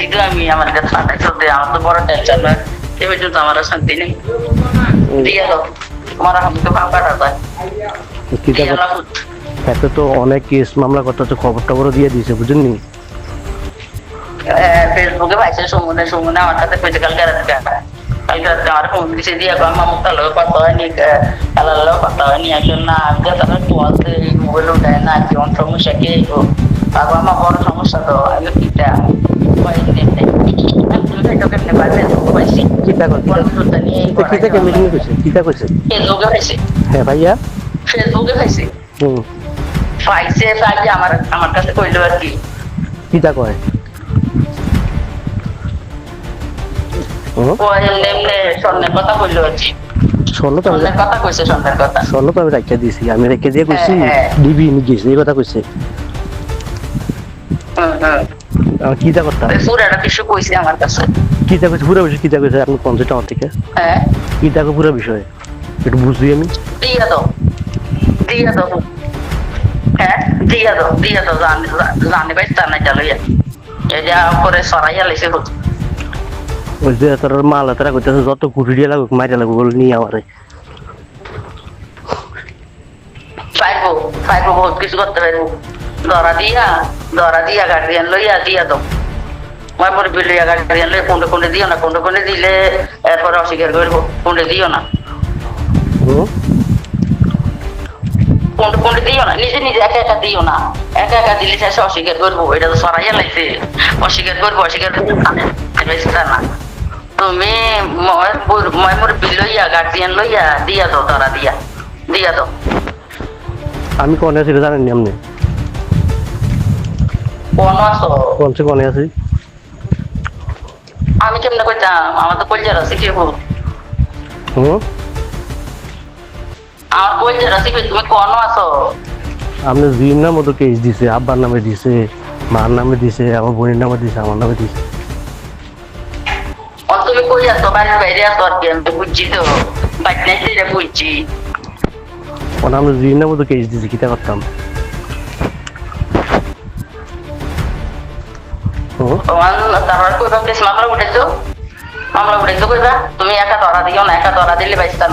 দিচ্ছি আমি আমার কাছে দে আমার তো বড় টেনশন না এ পর্যন্ত আমার শান্তি নেই। দিয়ে দাও তোমার আমাকে দেখো দাও এত তো অনেক কেস মামলা কথা তো খবর টবরও দিয়ে দিয়েছে বুঝেননি ফেসবুকে পাইছে সুমনে সুমনে আমার কাছে কইছে কালকে রাতে কালকে রাতে আমার ফোন দিছে দিয়ে কয় মামু কালো কথা হয়নি কালালো কথা হয়নি একজন না আজকে তাহলে তোয়াতে এই মোবাইল উঠায় না কি সমস্যা কে তারপর আমার বড় সমস্যা তো আগে কিটা হ্যাঁ ভাইয়া? ফেসবুকে পাইছে। হুম। পাইছে পাইছে আমার আমার কাছে কইলো আর কি। কি কয়? হুম? ও এমনি এমনি স্বর্ণের কথা বলল আর তো আমি কথা কইছে স্বর্ণের কথা। তো আমি রাখিয়া দিয়েছি আমি রেখে দিয়ে কইছি হ্যাঁ, হ্যাঁ। দিবি গেছি এই কথা কইছে। হুম, হুম। কি তা করতাম? পুরাটা কিছু কইছে আমার কাছে। কি তা কইছে? পুরো বিষয় কি তা কইছে? আপনি পঞ্চাশ টাকা থেকে। হ্যাঁ। কি তা পুরো বিষয়? একটু বুঝি আমি। দিয়া দাও। দিয়া দাও। হ্যাঁ দিয়া দাও দিয়া দাও। জানি জানি পাইছ তা না চালু এই করে সরাইয়া লেছে ওই যে তোর মাল তারা কইতেছে যত কুটি দিয়ে লাগুক মাইরা লাগুক বলে নিয়ে আমারে পাইবো পাইবো বহুত কিছু করতে পারব ধরা দিয়া ধরা দিয়া গার্ডিয়ান লইয়া দিয়া দাও। মই পরে বিলিয়া গার্ডিয়ান লই কোনটা কোনটা দিও না কোনটা কোনটা দিলে এরপরে অস্বীকার করব কোনটা দিও না। হুম? কোনটা কোনটা দিও না নিজে নিজে একা একা দিও না। একা একা দিলে শেষে অস্বীকার করব এটা তো সরাইয়া লাগছে অস্বীকার করব অস্বীকার করব না। তুমি মই মই লইয়া গার্ডিয়ান লইয়া দিয়া দাও ধরা দিয়া দিয়া দাও। আমি কনে আছি জানেন নি আপনি? কোন আছো কোন সে কনে আছি। আমি কেমনে কইতাম? আমার তো কলজার আছে কি হোক হুম? আমার কলজার আছে কি তুমি কোন আছো? আপনি জিম নাম মতো কেস দিছে আব্বার নামে দিছে মার নামে দিছে আমার বোনের নামে দিছে আমার নামে দিছে। তুমি কই আছো? বাড়ির বাইরে আছো আর কি আমি তো বুঝছি তো। বাড়ি নাই জিম কেস দিছে কিতা করতাম? তারপর কইবা কেস মামলা উঠাইছো মামলা উঠাইছো কইবা তুমি একা ধরা দিও না একা ধরা দিলে বাইসতা